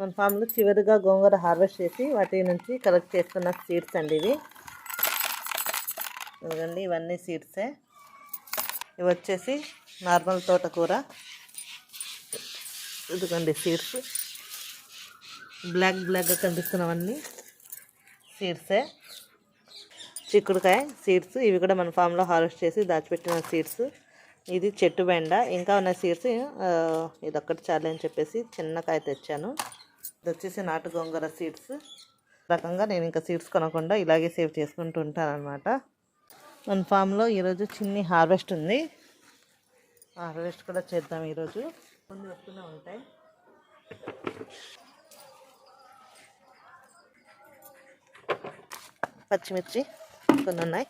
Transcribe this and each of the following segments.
మన ఫామ్లో చివరిగా గోంగూర హార్వెస్ట్ చేసి వాటి నుంచి కలెక్ట్ చేస్తున్న సీడ్స్ అండి ఇవి. ఇదిగోండి ఇవన్నీ సీడ్సే. ఇవి వచ్చేసి నార్మల్ తోటకూర. ఇదిగోండి సీడ్స్. బ్లాక్ బ్లాక్గా కనిపిస్తున్నవన్నీ సీడ్సే. చిక్కుడుకాయ సీడ్స్ ఇవి కూడా మన ఫామ్లో హార్వెస్ట్ చేసి దాచిపెట్టిన సీడ్స్. ఇది చెట్టు బెండ. ఇంకా ఉన్న సీడ్స్ ఇది ఒక్కటి చాలు అని చెప్పేసి చిన్న కాయ తెచ్చాను. ఇది వచ్చేసి నాటు గోంగూర సీడ్స్ రకంగా నేను ఇంకా సీడ్స్ కొనకుండా ఇలాగే సేవ్ చేసుకుంటూ ఉంటాను అనమాట మన ఫామ్లో ఈరోజు చిన్ని హార్వెస్ట్ ఉంది. హార్వెస్ట్ కూడా చేద్దాం ఈరోజు. కొన్ని వస్తూనే ఉంటాయి. పచ్చిమిర్చి కొన్ని ఉన్నాయి.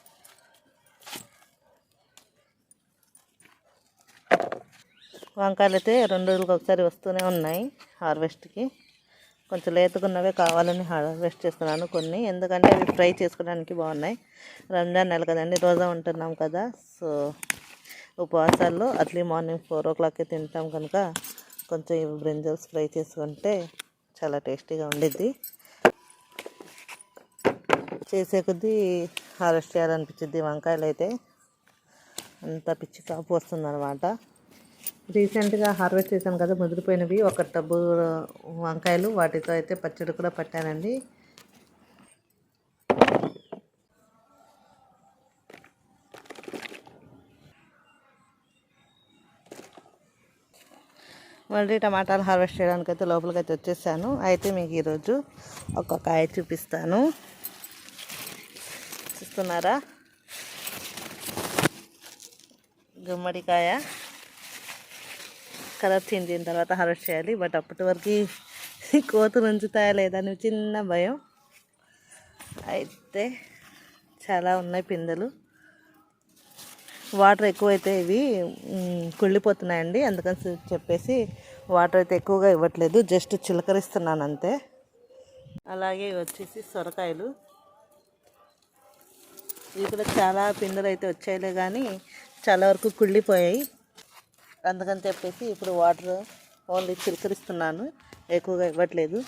వంకాయలు అయితే రెండు రోజులకు ఒకసారి వస్తూనే ఉన్నాయి హార్వెస్ట్కి. కొంచెం లేతకున్నవే కావాలని హార్వెస్ట్ చేస్తున్నాను కొన్ని. ఎందుకంటే అవి ఫ్రై చేసుకోవడానికి బాగున్నాయి. రంజాన్ నెల కదండి రోజా ఉంటున్నాం కదా. సో ఉపవాసాల్లో అర్లీ మార్నింగ్ ఫోర్ ఓ క్లాక్కి తింటాం కనుక కొంచెం ఇవి బ్రింజల్స్ ఫ్రై చేసుకుంటే చాలా టేస్టీగా ఉండిద్ది. చేసే కొద్దీ హార్వెస్ట్ చేయాలనిపించింది వంకాయలు అయితే అంత పిచ్చి కాపు వస్తుంది అనమాట రీసెంట్గా హార్వెస్ట్ చేశాను కదా ముదిరిపోయినవి. ఒక టబ్బు వంకాయలు వాటితో అయితే పచ్చడి కూడా పట్టానండి. మళ్ళీ టమాటాలు హార్వెస్ట్ చేయడానికి అయితే లోపలికి అయితే వచ్చేసాను. అయితే మీకు ఈరోజు ఒక కాయ చూపిస్తాను. చూస్తున్నారా? గుమ్మడికాయ. కలర్ చేంజ్ అయిన తర్వాత హార్వెస్ట్ చేయాలి. బట్ అప్పటి వరకు కోతులు ఉంచుతాయా లేదా అని చిన్న భయం. అయితే చాలా ఉన్నాయి పిందెలు. వాటర్ ఎక్కువైతే ఇవి కుళ్ళిపోతున్నాయండి. అందుకని చెప్పేసి వాటర్ అయితే ఎక్కువగా ఇవ్వట్లేదు. జస్ట్ చిలకరిస్తున్నాను అంతే అలాగే వచ్చేసి సొరకాయలు. ఇవి కూడా చాలా పిందెలు అయితే వచ్చాయిలే కానీ చాలా వరకు కుళ్ళిపోయాయి. అందుకని చెప్పేసి ఇప్పుడు వాటర్ ఓన్లీ చిలకరిస్తున్నాను. ఎక్కువగా ఇవ్వట్లేదు.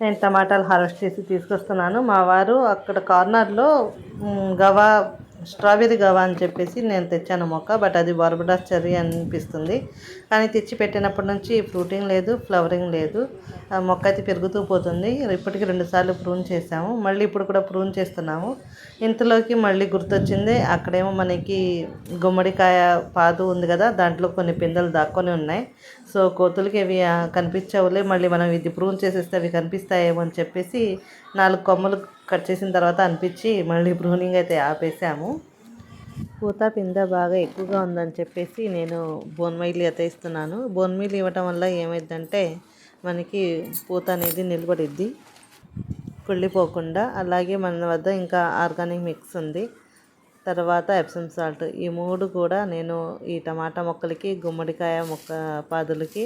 నేను టమాటాలు హార్వెస్ట్ చేసి తీసుకొస్తున్నాను. మా వారు అక్కడ కార్నర్లో గవా స్ట్రాబెర్రీ గవా అని చెప్పేసి నేను తెచ్చాను మొక్క బట్ అది బార్బడాస్ చెర్రీ అనిపిస్తుంది. కానీ తెచ్చి పెట్టినప్పటి నుంచి ఫ్రూటింగ్ లేదు ఫ్లవరింగ్ లేదు. ఆ మొక్క అయితే పెరుగుతూ పోతుంది. ఇప్పటికి రెండుసార్లు ప్రూన్ చేసాము మళ్ళీ ఇప్పుడు కూడా ప్రూన్ చేస్తున్నాము. ఇంతలోకి మళ్ళీ గుర్తొచ్చింది అక్కడేమో మనకి గుమ్మడికాయ పాదు ఉంది కదా దాంట్లో కొన్ని పిందెలు దాక్కొని ఉన్నాయి. సో కోతులకి అవి కనిపించవులే. మళ్ళీ మనం ఇది ప్రూన్ చేసేస్తే అవి కనిపిస్తాయేమో అని చెప్పేసి నాలుగు కొమ్మలు కట్ చేసిన తర్వాత అనిపించి మళ్ళీ ప్రూనింగ్ అయితే ఆపేసాము. పూత పింద బాగా ఎక్కువగా ఉందని చెప్పేసి నేను బోన్ మైల్ అయితే ఇస్తున్నాను. బోన్ మీల్ ఇవ్వటం వల్ల ఏమైందంటే మనకి పూత అనేది నిలబడిద్ది కుళ్ళిపోకుండా. అలాగే మన వద్ద ఇంకా ఆర్గానిక్ మిక్స్ ఉంది. తర్వాత ఎప్సమ్ సాల్ట్ ఈ మూడు కూడా నేను ఈ టమాటా మొక్కలకి గుమ్మడికాయ మొక్క పాదులకి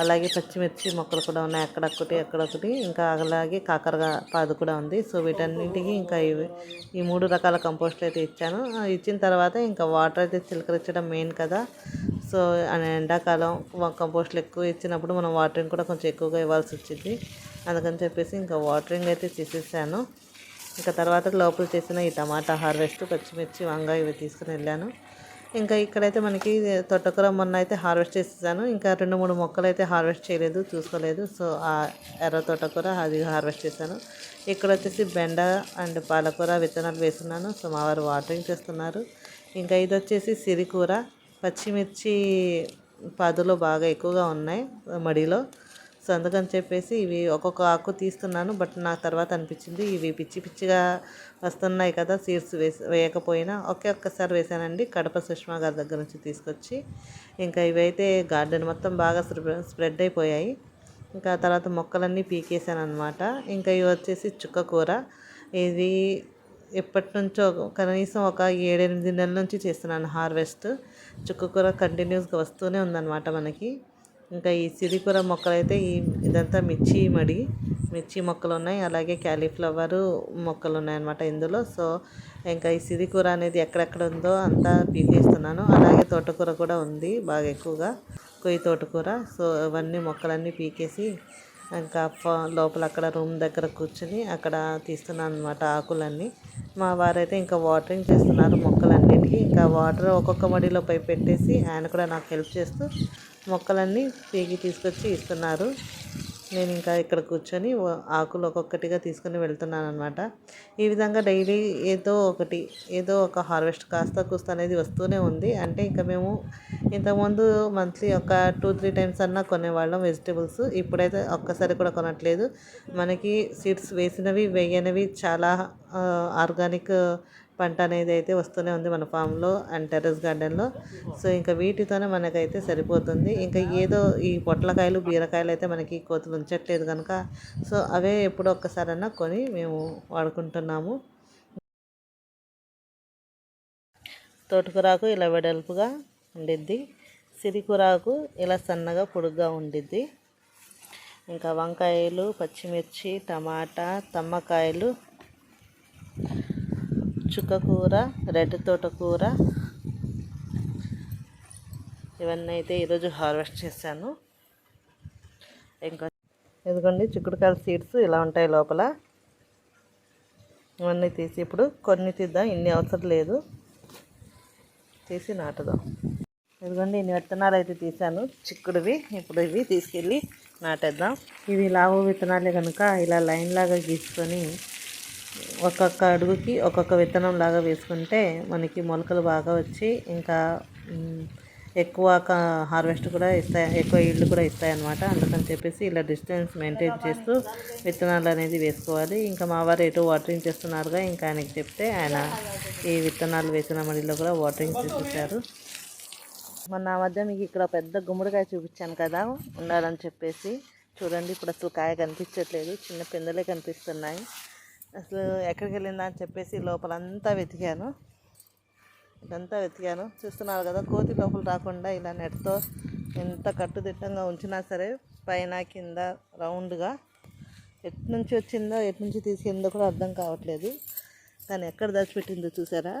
అలాగే పచ్చిమిర్చి మొక్కలు కూడా ఉన్నాయి. అక్కడొక్కటి అక్కడొకటి ఇంకా అలాగే కాకరగా పాదు కూడా ఉంది. సో వీటన్నింటికి ఇంకా ఇవి ఈ మూడు రకాల కంపోస్ట్ అయితే ఇచ్చాను. ఇచ్చిన తర్వాత ఇంకా వాటర్ అయితే చిలకరించడం మెయిన్ కదా. సో ఆ ఎండాకాలం కంపోస్ట్లు ఎక్కువ ఇచ్చినప్పుడు మనం వాటరింగ్ కూడా కొంచెం ఎక్కువగా ఇవ్వాల్సి వచ్చింది. అందుకని చెప్పేసి ఇంకా వాటరింగ్ అయితే చేసేసాను. ఇంకా తర్వాత లోపల చేసిన ఈ టమాటా హార్వెస్ట్ పచ్చిమిర్చి వంగ ఇవి తీసుకుని వెళ్ళాను. ఇంకా ఇక్కడైతే మనకి తొట్టకూర మొన్న అయితే హార్వెస్ట్ చేసేసాను. ఇంకా రెండు మూడు మొక్కలు అయితే హార్వెస్ట్ చేయలేదు చూసుకోలేదు. సో ఆ ఎర్ర తోటకూర అది హార్వెస్ట్ చేశాను. ఇక్కడ వచ్చేసి బెండ అండ్ పాలకూర విత్తనాలు వేస్తున్నాను. సో మా వారు వాటరింగ్ చేస్తున్నారు. ఇంకా ఇది వచ్చేసి సిరికూర. పచ్చిమిర్చి పదులు బాగా ఎక్కువగా ఉన్నాయి మడిలో. సో అందుకని చెప్పేసి ఇవి ఒక్కొక్క ఆకు తీస్తున్నాను బట్ నాకు తర్వాత అనిపించింది ఇవి పిచ్చి పిచ్చిగా వస్తున్నాయి కదా సీడ్స్ వేసి వేయకపోయినా. ఒకే ఒక్కసారి వేసానండి కడప సుష్మా గారి దగ్గర నుంచి తీసుకొచ్చి. ఇంకా ఇవైతే గార్డెన్ మొత్తం బాగా స్ప్రెడ్ అయిపోయాయి. ఇంకా తర్వాత మొక్కలన్నీ పీకేసాను అనమాట ఇంకా ఇవి వచ్చేసి చుక్క కూర. ఇది ఎప్పటి నుంచో కనీసం ఒక ఏడెనిమిది నెలల నుంచి చేస్తున్నాను హార్వెస్ట్. చుక్కకూర కంటిన్యూస్గా వస్తూనే ఉందన్నమాట మనకి. ఇంకా ఈ సిరికూర మొక్కలు అయితే ఈ ఇదంతా మిర్చి మడి మిర్చి మొక్కలు ఉన్నాయి అలాగే క్యాలీఫ్లవరు మొక్కలు ఉన్నాయి అన్నమాట ఇందులో. సో ఇంకా ఈ సిరికూర అనేది ఎక్కడెక్కడ ఉందో అంతా పీకేస్తున్నాను అలాగే తోటకూర కూడా ఉంది బాగా ఎక్కువగా కొయ్యి తోటకూర. సో అవన్నీ మొక్కలన్నీ పీకేసి ఇంకా లోపల అక్కడ రూమ్ దగ్గర కూర్చుని అక్కడ తీస్తున్నాను అనమాట ఆకులన్నీ. మా వారైతే ఇంకా వాటరింగ్ చేస్తున్నారు మొక్కలన్నిటికీ. ఇంకా వాటర్ ఒక్కొక్క మడిలో పై పెట్టేసి ఆయన కూడా నాకు హెల్ప్ చేస్తూ మొక్కలన్నీ పీకి తీసుకొచ్చి ఇస్తున్నారు. నేను ఇంకా ఇక్కడ కూర్చొని ఆకులు ఒక్కొక్కటిగా తీసుకొని వెళ్తున్నాను అనమాట ఈ విధంగా డైలీ ఏదో ఒకటి ఏదో ఒక హార్వెస్ట్ కాస్త కూస్త అనేది వస్తూనే ఉంది. అంటే ఇంకా మేము ఇంతకుముందు మంత్లీ ఒక టూ త్రీ టైమ్స్ అన్నా కొనేవాళ్ళం వెజిటేబుల్స్. ఇప్పుడైతే ఒక్కసారి కూడా కొనట్లేదు. మనకి సీడ్స్ వేసినవి వేయనివి చాలా ఆర్గానిక్ పంట అనేది అయితే వస్తూనే ఉంది మన ఫామ్లో అండ్ టెర్రస్ గార్డెన్లో. సో ఇంకా వీటితోనే మనకైతే సరిపోతుంది. ఇంకా ఏదో ఈ పొట్లకాయలు బీరకాయలు అయితే మనకి కోతులు ఉంచట్లేదు కనుక సో అవే ఎప్పుడో ఒక్కసారన్నా కొని మేము వాడుకుంటున్నాము. తోటకూరాకు ఇలా వెడల్పుగా ఉండిద్ది. సిరికూరాకు ఇలా సన్నగా పొడుగ్గా ఉండిద్ది. ఇంకా వంకాయలు పచ్చిమిర్చి టమాటా తమ్మకాయలు చుక్కకూర రెడ్ తోటకూర ఇవన్నీ అయితే ఈరోజు హార్వెస్ట్ చేశాను. ఇంకా ఇదిగోండి చిక్కుడుకాయల సీడ్స్ ఇలా ఉంటాయి లోపల. ఇవన్నీ తీసి ఇప్పుడు కొన్ని తీద్దాం ఇన్ని అవసరం లేదు. తీసి నాటుదాం. ఇదిగోండి ఇన్ని విత్తనాలు అయితే తీసాను చిక్కుడువి ఇప్పుడు ఇవి తీసుకెళ్ళి నాటేద్దాం. ఇవి లావు విత్తనాలే కనుక ఇలా లైన్ లాగా గీసుకొని ఒక్కొక్క అడుగుకి ఒక్కొక్క విత్తనం లాగా వేసుకుంటే మనకి మొలకలు బాగా వచ్చి ఇంకా ఎక్కువ హార్వెస్ట్ కూడా ఇస్తాయి ఎక్కువ ఈల్డ్ కూడా ఇస్తాయి అనమాట అందుకని చెప్పేసి ఇలా డిస్టెన్స్ మెయింటైన్ చేస్తూ విత్తనాలు అనేది వేసుకోవాలి. ఇంకా మా వారు ఎటు వాటరింగ్ చేస్తున్నారుగా ఇంకా ఆయనకి చెప్తే ఆయన ఈ విత్తనాలు వేసిన మడిలో కూడా వాటరింగ్ చేసేసారు మొన్న మధ్య మీకు ఇక్కడ పెద్ద గుమ్మడికాయ చూపించాను కదా ఉండాలని చెప్పేసి. చూడండి ఇప్పుడు అసలు కాయ కనిపించట్లేదు చిన్న పిందలే కనిపిస్తున్నాయి. అసలు ఎక్కడికి వెళ్ళిందా అని చెప్పేసి లోపలంతా వెతికాను. ఇదంతా వెతికాను. చూస్తున్నారు కదా కోతి లోపల రాకుండా ఇలా నెట్తో ఎంత కట్టుదిట్టంగా ఉంచినా సరే పైన కింద రౌండ్గా ఎటు నుంచి వచ్చిందో ఎటు నుంచి తీసుకెళ్ళిందో కూడా అర్థం కావట్లేదు. కానీ ఎక్కడ దాచిపెట్టిందో చూసారా?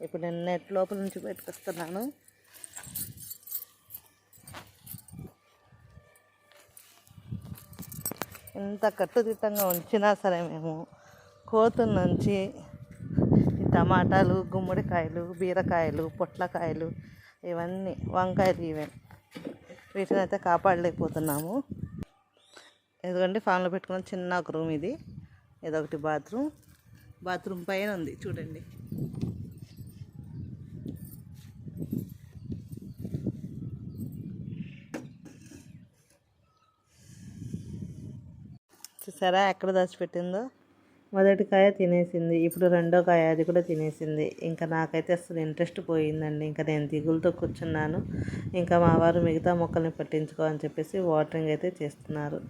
ఇప్పుడు నేను నెట్ లోపల నుంచి బయటకు వస్తున్నాను ఎంత కట్టుదిట్టంగా ఉంచినా సరే మేము కోతుల నుంచి టమాటాలు గుమ్మడికాయలు బీరకాయలు పొట్లకాయలు ఇవన్నీ వంకాయలు ఇవే వీటిని అయితే కాపాడలేకపోతున్నాము. ఎందుకంటే ఫామ్లో పెట్టుకున్న చిన్న ఒక రూమ్ ఇది. ఇదొకటి బాత్రూమ్. బాత్రూమ్ పైన ఉంది చూడండి. చూసారా ఎక్కడ దాచిపెట్టిందో? మొదటి కాయ తినేసింది. ఇప్పుడు రెండో కాయ అది కూడా తినేసింది. ఇంకా నాకైతే అసలు ఇంట్రెస్ట్ పోయిందండి. ఇంకా నేను దిగులతో కూర్చున్నాను. ఇంకా మా వారు మిగతా మొక్కల్ని పట్టించుకో అని చెప్పేసి వాటరింగ్ అయితే చేస్తున్నారు.